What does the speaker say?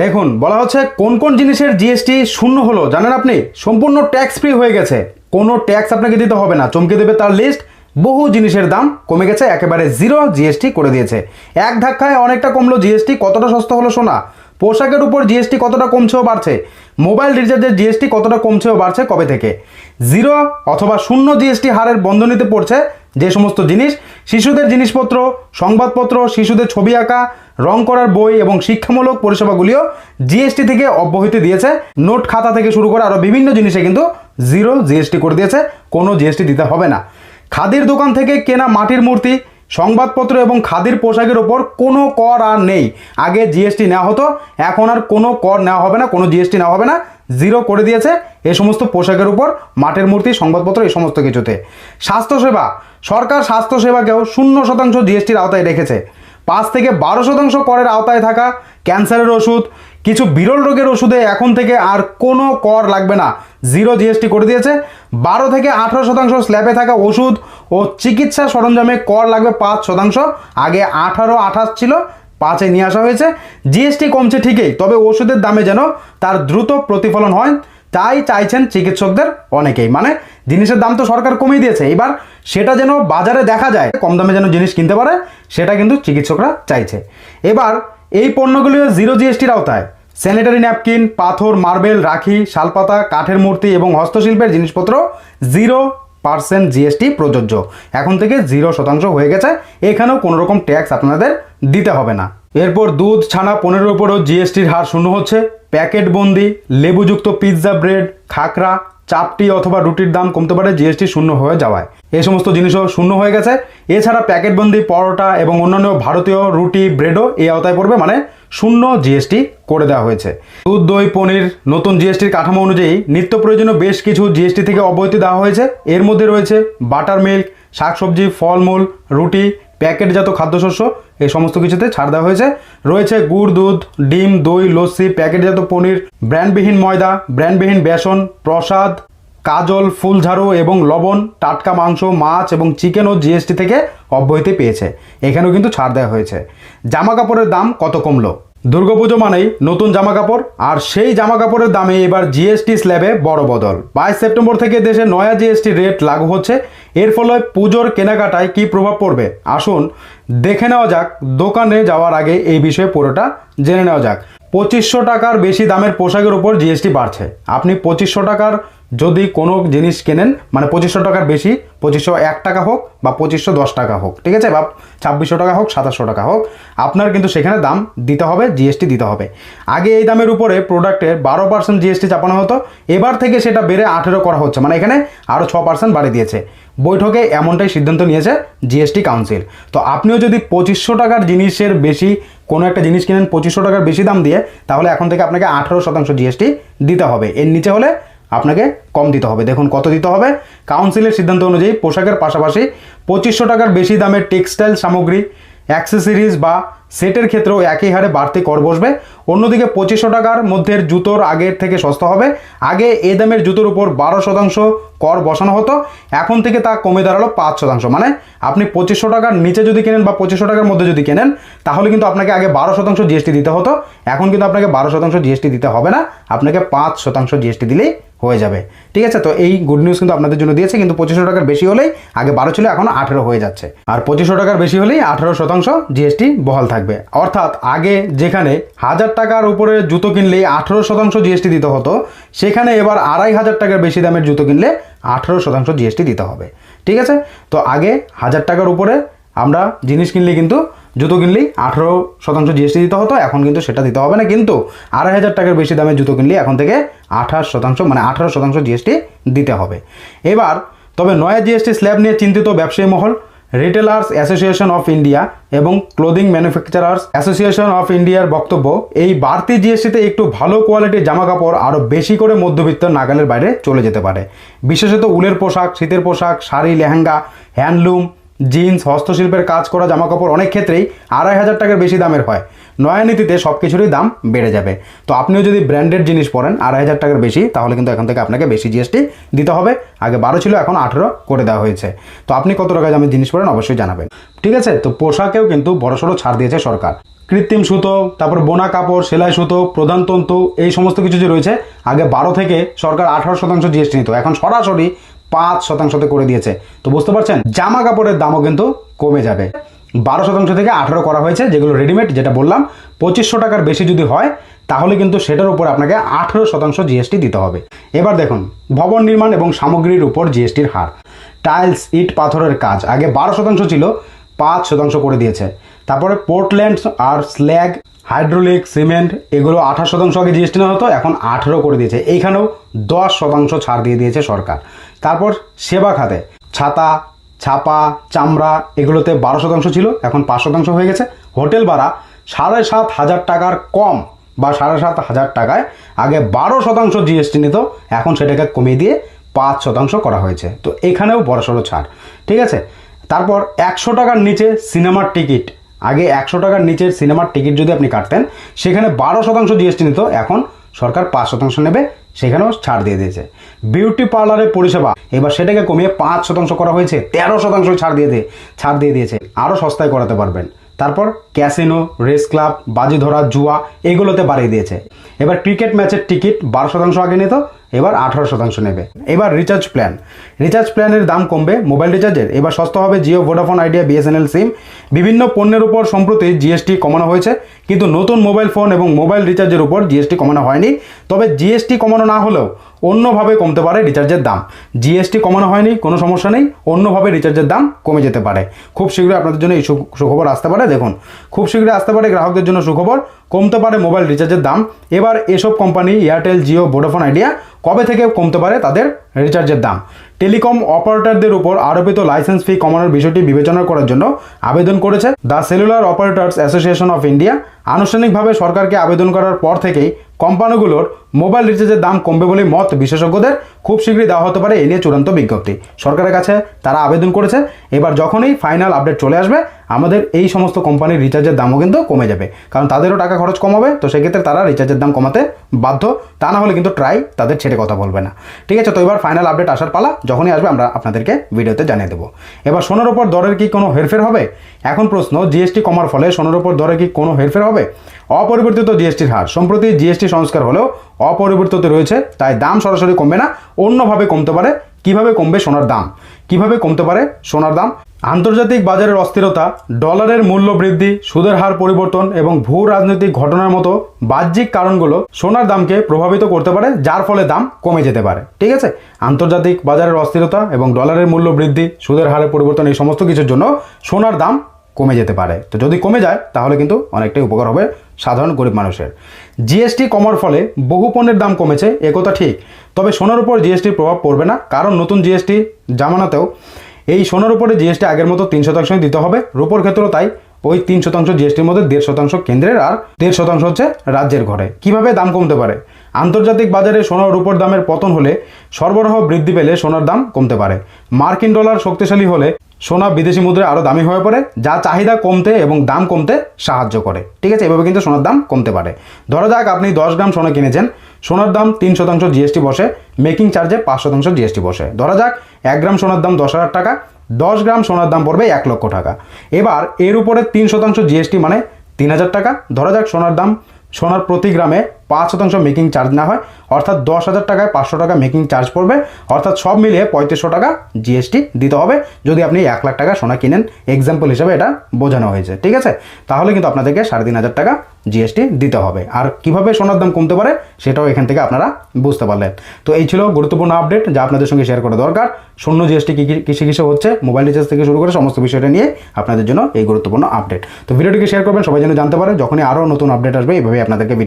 দেখুন, বলা হচ্ছে কোন কোন জিনিসের জিএসটি শূন্য হলো। জানেন আপনি? সম্পূর্ণ ট্যাক্স ফ্রি হয়ে গেছে। কোনো ট্যাক্স আপনাকে দিতে হবে না। চমকে দেবে তার লিস্ট বহু জিনিসের দাম কমে গেছে, একেবারে জিরো জিএসটি করে দিয়েছে। এক ধাক্কায় অনেকটা কমলো জিএসটি কতটা সস্তা হলো সোনা? পোশাকের উপর জিএসটি কতটা কমছেও বাড়ছে? মোবাইল রিচার্জের জিএসটি কতটা কমছে ও বাড়ছে কবে থেকে? জিরো অথবা শূন্য জিএসটি হারের বন্ধনীতে পড়ছে যে সমস্ত জিনিস, শিশুদের জিনিসপত্র, সংবাদপত্র, শিশুদের ছবি আঁকা, রং করার বই এবং শিক্ষামূলক পরিষেবাগুলিও জিএসটি থেকে অব্যাহতি দিয়েছে। নোট খাতা থেকে শুরু করে আরও বিভিন্ন জিনিসে কিন্তু জিরো জিএসটি করে দিয়েছে, কোনো জিএসটি দিতে হবে না। খাদির দোকান থেকে কেনা মাটির মূর্তি সংবাদপত্র এবং খাদির পোশাকের ওপর কোনো কর আর নেই। আগে জিএসটি নেওয়া হতো, এখন আর কোনো কর নেওয়া হবে না, কোনো জিএসটি নেওয়া হবে না। জিরো করে দিয়েছে এই সমস্ত পোশাকের উপর মাটির মূর্তি, সংবাদপত্র, এই সমস্ত কিছুতে। স্বাস্থ্যসেবা, সরকার স্বাস্থ্যসেবাকেও শূন্য শতাংশ জিএসটির আওতায় রেখেছে। পাঁচ থেকে বারো শতাংশ করের আওতায় থাকা ক্যান্সারের ওষুধ কিছু বিরল রোগের ওষুধে এখন থেকে আর কোনো কর লাগবে না। জিরো জিএসটি করে দিয়েছে। বারো থেকে আঠারো শতাংশ স্ল্যাবে থাকা ওষুধ ও চিকিৎসা সরঞ্জামে কর লাগবে পাঁচ শতাংশ। আগে আঠারো, আঠাশ ছিল, পাঁচে নিয়ে আসা হয়েছে। জিএসটি কমছে ঠিকই, তবে ওষুধের দামে যেন তার দ্রুত প্রতিফলন হয়, তাই চাইছেন চিকিৎসকদের অনেকেই। মানে জিনিসের দাম তো সরকার কমিয়ে দিয়েছে, এবার সেটা যেন বাজারে দেখা যায়, কম দামে যেন জিনিস কিনতে পারে, সেটা কিন্তু চিকিৎসকরা চাইছে। এবার এই পণ্যগুলিও জিরো জিএসটির আওতায়। স্যানিটারি ন্যাপকিন পাথর মার্বেল রাখি, শালপাতা, কাঠের মূর্তি এবং হস্তশিল্পের জিনিসপত্র জিরো পার্সেন্ট জিএসটি প্রযোজ্য। এখন থেকে জিরো শতাংশ হয়ে গেছে। এখানেও কোনো রকম ট্যাক্স আপনাদের দিতে হবে না। এরপর দুধ, ছানা, পনেরোর উপরও জিএসটির হার শূন্য হচ্ছে। প্যাকেট বন্দি, লেবুযুক্ত পিৎজা ব্রেড, খাকরা চাপটি অথবা রুটির দাম কমতে পারে, জিএসটি শূন্য হয়ে যাওয়ায়। এই সমস্ত জিনিসও শূন্য হয়ে গেছে। এছাড়া প্যাকেটবন্দি, পরোটা এবং অন্যান্য ভারতীয় রুটি, ব্রেডও এই আওতায় পড়বে মানে শূন্য জিএসটি করে দেওয়া হয়েছে। দুধ, দই, পনির, নতুন জিএসটির কাঠামো অনুযায়ী নিত্য প্রয়োজনীয় বেশ কিছু জিএসটি থেকে অব্যাহতি দেওয়া হয়েছে। এর মধ্যে রয়েছে বাটার মিল্ক, শাকসবজি, ফলমূল, রুটি প্যাকেটজাত খাদ্যশস্য, এই সমস্ত কিছুতে ছাড় দেওয়া হয়েছে। রয়েছে গুড়, দুধ, ডিম, দই, লস্যি, প্যাকেটজাত পনির, ব্র্যান্ডবিহীন ময়দা, ব্র্যান্ডবিহীন বেসন, প্রসাদ, কাজল, ফুলঝাড়ু এবং লবণ, টাটকা মাংস, মাছ এবং চিকেন ও জিএসটি থেকে অব্যাহতি পেয়েছে। এখানেও কিন্তু ছাড় দেওয়া হয়েছে। জামা কাপড়ের দাম কত কমলো? দুর্গাপুজো মানেই নতুন জামা কাপড় আর সেই জামা কাপড়ের দামে এবার জিএসটি স্ল্যাবে বড় বদল। বাইশ সেপ্টেম্বর থেকে দেশে নয়া জিএসটি রেট লাগু হচ্ছে। এর ফলে পুজোর কেনাকাটায় কী প্রভাব পড়বে? আসুন দেখে নেওয়া যাক। দোকানে যাওয়ার আগে এই বিষয়ে পুরোটা জেনে নেওয়া যাক। পঁচিশশো টাকার বেশি দামের পোশাকের উপর জিএসটি বাড়ছে। আপনি পঁচিশশো টাকার যদি কোনো জিনিস কেনেন মানে পঁচিশশো টাকার বেশি পঁচিশশো এক টাকা হোক বা পঁচিশশো দশ টাকা হোক, ঠিক আছে বা ছাব্বিশশো টাকা হোক, সাতাশশো টাকা হোক, আপনার কিন্তু সেখানে দাম দিতে হবে জিএসটি দিতে হবে। আগে এই দামের উপরে প্রোডাক্টের বারো পার্সেন্ট জিএসটি চাপানো হতো, এবার থেকে সেটা বেড়ে আঠেরো করা হচ্ছে মানে এখানে আরও ছ পার্সেন্ট বাড়িয়ে দিয়েছে। বৈঠকে এমনটাই সিদ্ধান্ত নিয়েছে জিএসটি কাউন্সিল তো আপনিও যদি পঁচিশশো টাকার জিনিসের বেশি, কোনো একটা জিনিস কিনেন পঁচিশশো টাকার বেশি দাম দিয়ে, তাহলে এখন থেকে আপনাকে আঠেরো শতাংশ জিএসটি দিতে হবে। এর নিচে হলে আপনাকে কম দিতে হবে। দেখুন কত দিতে হবে? কাউন্সিলের সিদ্ধান্ত অনুযায়ী পোশাকের পাশাপাশি পঁচিশশো টাকার বেশি দামের টেক্সটাইল সামগ্রী অ্যাক্সেসরিজ বা সেটের ক্ষেত্রেও একই হারে বাড়তি কর বসবে। অন্যদিকে পঁচিশশো টাকার মধ্যে জুতোর আগের থেকে সস্তা হবে। আগে এ দামের জুতোর উপর বারো শতাংশ কর বসানো হতো। এখন থেকে তা কমে দাঁড়াল পাঁচ শতাংশ। মানে আপনি পঁচিশশো টাকার নিচে যদি কেনেন বা পঁচিশশো টাকার মধ্যে যদি কেনেন, তাহলে কিন্তু আপনাকে আগে বারো শতাংশ জিএসটি দিতে হতো। এখন কিন্তু আপনাকে বারো শতাংশ জিএসটি দিতে হবে না। আপনাকে পাঁচ শতাংশ জিএসটি দিলেই হয়ে যাবে। ঠিক আছে? তো এই গুড নিউজ কিন্তু আপনাদের জন্য দিয়েছে। কিন্তু পঁচিশশো টাকার বেশি হলেই আগে বারো ছিল, এখন আঠেরো হয়ে যাচ্ছে। আর পঁচিশশো টাকার বেশি হলেই আঠেরো শতাংশ জিএসটি বহাল থাকবে। অর্থাৎ আগে যেখানে হাজার টাকার উপরে জুতো কিনলে আঠেরো শতাংশ জিএসটি দিতে হতো, সেখানে এবার আড়াই হাজার টাকার বেশি দামের জুতো কিনলে আঠেরো শতাংশ জিএসটি দিতে হবে। ঠিক আছে? তো আগে হাজার টাকার উপরে আমরা জিনিস কিনলে কিন্তু জুতো কিনলেই আঠেরো শতাংশ জিএসটি দিতে হতো, এখন কিন্তু সেটা দিতে হবে না। কিন্তু আড়াই হাজার টাকার বেশি দামের জুতো কিনলে এখন থেকে আঠাশ শতাংশ মানে আঠারো শতাংশ জিএসটি দিতে হবে। এবার, তবে নয়া জিএসটি স্ল্যাব নিয়ে চিন্তিত ব্যবসায়ী মহল রিটেলার্স অ্যাসোসিয়েশন অফ ইন্ডিয়া এবং ক্লোদিং ম্যানুফ্যাকচারার্স অ্যাসোসিয়েশন অফ ইন্ডিয়ার বক্তব্য, এই বাড়তি জিএসটিতে একটু ভালো কোয়ালিটির জামা কাপড় আরও বেশি করে মধ্যবিত্ত নাগালের বাইরে চলে যেতে পারে। বিশেষত উলের পোশাক, শীতের পোশাক, শাড়ি, লেহেঙ্গা, হ্যান্ডলুম, জিন্স, হস্তশিল্পের কাজ করা জামাকাপড় অনেক ক্ষেত্রেই আড়াই হাজার টাকার বেশি দামের হয়। নয়া নীতিতে সব কিছুরই দাম বেড়ে যাবে। তো আপনিও যদি ব্র্যান্ডেড জিনিস পরেন, আড়াই হাজার টাকার বেশি, তাহলে কিন্তু এখন থেকে আপনাকে বেশি জিএসটি দিতে হবে। আগে বারো ছিল, এখন আঠেরো করে দেওয়া হয়েছে। তো আপনি কত টাকা দামের জিনিস পরেন অবশ্যই জানাবেন। ঠিক আছে? তো পোশাকেও কিন্তু বড়সড় ছাড় দিয়েছে সরকার। কৃত্রিম সুতো, তারপর বোনা কাপড়, সেলাই সুতো, প্রধান তন্তু, এই সমস্ত কিছু যে রয়েছে, আগে বারো থেকে সরকার আঠারো শতাংশ জিএসটি নিত। এখন সরাসরি পাঁচ শতাংশতে করে দিয়েছে। তো বুঝতে পারছেন? জামা কাপড়ের দামও কিন্তু কমে যাবে। বারো শতাংশ থেকে আঠারো করা হয়েছে, যেগুলো রেডিমেড যেটা বললাম, পঁচিশশো টাকার বেশি যদি হয়, তাহলে কিন্তু সেটার উপর আপনাকে আঠেরো শতাংশ জিএসটি দিতে হবে। এবার দেখুন, ভবন নির্মাণ এবং সামগ্রীর উপর জিএসটির হার। টাইলস ইট, পাথরের কাজ, আগে বারো শতাংশ ছিল, পাঁচ শতাংশ করে দিয়েছে। তারপরে পোর্টল্যান্ড আর স্ল্যাগ হাইড্রোলিক সিমেন্ট এগুলো আঠাশ শতাংশ আগে জিএসটি না হতো, এখন আঠেরো করে দিয়েছে। এইখানেও দশ শতাংশ ছাড় দিয়ে দিয়েছে সরকার। তারপর সেবা খাতে, ছাতা ছাপা চামড়া, এগুলোতে বারো শতাংশ ছিল, এখন পাঁচ শতাংশ হয়ে গেছে। হোটেল ভাড়া সাড়ে সাত হাজার টাকার কম বা সাড়ে সাত হাজার টাকায়। আগে বারো শতাংশ জিএসটি নিত, এখন সেটাকে কমিয়ে দিয়ে পাঁচ শতাংশ করা হয়েছে। তো এখানেও বড়সড় ছাড়, ঠিক আছে? তারপর একশো টাকার নিচে সিনেমার টিকিট। আগে একশো টাকার নিচের সিনেমার টিকিট যদি আপনি কাটতেন, সেখানে বারো শতাংশ জিএসটি নিত, এখন সরকার পাঁচ শতাংশ নেবে, সেখানেও ছাড় দিয়ে দিয়েছে। বিউটি পার্লারের পরিষেবা, এবার সেটাকে কমিয়ে পাঁচ শতাংশ করা হয়েছে, তেরো শতাংশ ছাড় দিয়ে দিয়ে ছাড় দিয়ে দিয়েছে। আরও সস্তায় করাতে পারবেন। তারপর ক্যাসিনো, রেস ক্লাব বাজি ধরা জুয়া, এগুলোতে বাড়িয়ে দিয়েছে। এবার ক্রিকেট ম্যাচের টিকিট বারো শতাংশ আগে নিত এবার আঠারো শতাংশ নেবে। এবার রিচার্জ প্ল্যান রিচার্জ প্ল্যানের দাম কমবে মোবাইল রিচার্জের এবার সস্তা হবে Jio Vodafone Idea BSNL SIM বিভিন্ন পণ্যের উপর সম্প্রতি জিএসটি কমানো হয়েছে, কিন্তু নতুন মোবাইল ফোন এবং মোবাইল রিচার্জের উপর জিএসটি কমানো হয়নি। তবে জিএসটি কমানো না হলেও অন্যভাবে কমতে পারে রিচার্জের দাম। জিএসটি কমানো হয়নি, কোনো সমস্যা নেই, অন্যভাবে রিচার্জের দাম কমে যেতে পারে। খুব শীঘ্রই আপনাদের জন্য এই সুখবর আসতে পারে। দেখুন, খুব শীঘ্রই আসতে পারে গ্রাহকদের জন্য সুখবর। কমতে পারে মোবাইল রিচার্জের দাম। এবার এসব company Airtel Jio Vodafone Idea কবে থেকে কমতে পারে তাদের রিচার্জের দাম? টেলিকম অপারেটরদের উপর আরোপিত লাইসেন্স ফি কমানোর বিষয়টি বিবেচনা করার জন্য আবেদন করেছে the Cellular Operators Association of India. আনুষ্ঠানিকভাবে সরকারকে আবেদন করার পর থেকেই কোম্পানিগুলোর মোবাইল রিচার্জের দাম কমবে বলে মত বিশেষজ্ঞদের। খুব শীঘ্রই দেওয়া হতে পারে, এ নিয়ে চূড়ান্ত বিজ্ঞপ্তি। সরকারের কাছে তারা আবেদন করেছে, এবার যখনই ফাইনাল আপডেট চলে আসবে, আমাদের এই সমস্ত কোম্পানির রিচার্জের দামও কিন্তু কমে যাবে। কারণ তাদেরও টাকা খরচ কমাবে তো সেক্ষেত্রে তারা রিচার্জের দাম কমাতে বাধ্য। তা না হলে কিন্তু ট্রাই তাদের ছেড়ে কথা বলবে না। ঠিক আছে, তো এবার ফাইনাল আপডেট আসার পালা, যখনই আসবে আমরা আপনাদেরকে ভিডিওতে জানিয়ে দেবো। এবার সোনার ওপর দরের কি কোনো হেরফের হবে? এখন প্রশ্ন জিএসটি কমার ফলে সোনার ওপর দরে কি কোনো হেরফের হবে? অপরিবর্তিত জিএসটির হার, সম্প্রতি জিএসটি সংস্কার হলেও অপরিবর্তিত রয়েছে, তাই দাম সরাসরি কমবে না। অন্যভাবে কমতে পারে, কীভাবে কমবে সোনার দাম? কীভাবে কমতে পারে সোনার দাম? আন্তর্জাতিক বাজারের অস্থিরতা, ডলারের মূল্য বৃদ্ধি, সুদের হার পরিবর্তন এবং ভূ রাজনৈতিক ঘটনার মতো বাহ্যিক কারণগুলো সোনার দামকে প্রভাবিত করতে পারে, যার ফলে দাম কমে যেতে পারে। ঠিক আছে? আন্তর্জাতিক বাজারের অস্থিরতা এবং ডলারের মূল্য বৃদ্ধি, সুদের হারের পরিবর্তন এই সমস্ত কিছুর জন্য সোনার দাম কমে যেতে পারে। তো যদি কমে যায়, তাহলে কিন্তু অনেকটাই উপকার হবে সাধারণ গরিব মানুষের। জিএসটি কমার ফলে বহু পণ্যের দাম কমেছে একথা ঠিক। তবে সোনার উপর জিএসটির প্রভাব পড়বে না, কারণ নতুন জিএসটি জামানাতেও এই সোনার উপরে জিএসটি আগের মতো তিন শতাংশই দিতে হবে। রূপোর ক্ষেত্রেও তাই, ওই তিন শতাংশ জিএসটির মধ্যে দেড় শতাংশ কেন্দ্রের আর দেড় শতাংশ হচ্ছে রাজ্যের ঘরে। কীভাবে দাম কমতে পারে? আন্তর্জাতিক বাজারে সোনার রূপোর দামের পতন হলে সরবরাহ বৃদ্ধি পেলে সোনার দাম কমতে পারে। মার্কিন ডলার শক্তিশালী হলে সোনা বিদেশি মুদ্রায় আরও দামি হয়ে পড়ে, যা চাহিদা কমতে এবং দাম কমতে সাহায্য করে। ঠিক আছে, এভাবে কিন্তু সোনার দাম কমতে পারে। ধরা যাক আপনি দশ গ্রাম সোনা কিনেছেন, সোনার দাম তিন শতাংশ জিএসটি বসে মেকিং চার্জে পাঁচ শতাংশ জিএসটি বসে। ধরা যাক, এক গ্রাম সোনার দাম দশ হাজার টাকা, দশ গ্রাম সোনার দাম পড়বে এক লক্ষ টাকা। এবার এর উপরে তিন শতাংশ জিএসটি মানে তিন হাজার টাকা। ধরা যাক সোনার দাম, সোনার প্রতি গ্রামে পাঁচ শতাংশ মেকিং চার্জ না হয়, অর্থাৎ দশ হাজার টাকায় পাঁচশো টাকা মেকিং চার্জ পড়বে, অর্থাৎ সব মিলিয়ে পঁয়ত্রিশশো টাকা জিএসটি দিতে হবে। যদি আপনি এক লাখ টাকা সোনা কিনেন এক্সাম্পল হিসেবে এটা বোঝানো হয়েছে, ঠিক আছে? তাহলে কিন্তু আপনাদেরকে সাড়ে তিন হাজার টাকা জিএসটি দিতে হবে। আর কীভাবে সোনার দাম কমতে পারে, সেটাও এখান থেকে আপনারা বুঝতে পারলেন। তো এই ছিল গুরুত্বপূর্ণ আপডেট যা আপনাদের সঙ্গে শেয়ার করা দরকার। শূন্য জিএসটি কী কিসে কিসে হচ্ছে মোবাইল রিচার্জ থেকে শুরু করে সমস্ত বিষয়টা নিয়ে আপনাদের জন্য এই গুরুত্বপূর্ণ আপডেট তো ভিডিওটিকে শেয়ার করবেন, সবাই যেন জানতে পারে, যখনই আরও নতুন আপডেট আসবে এইভাবে আপনাদেরকে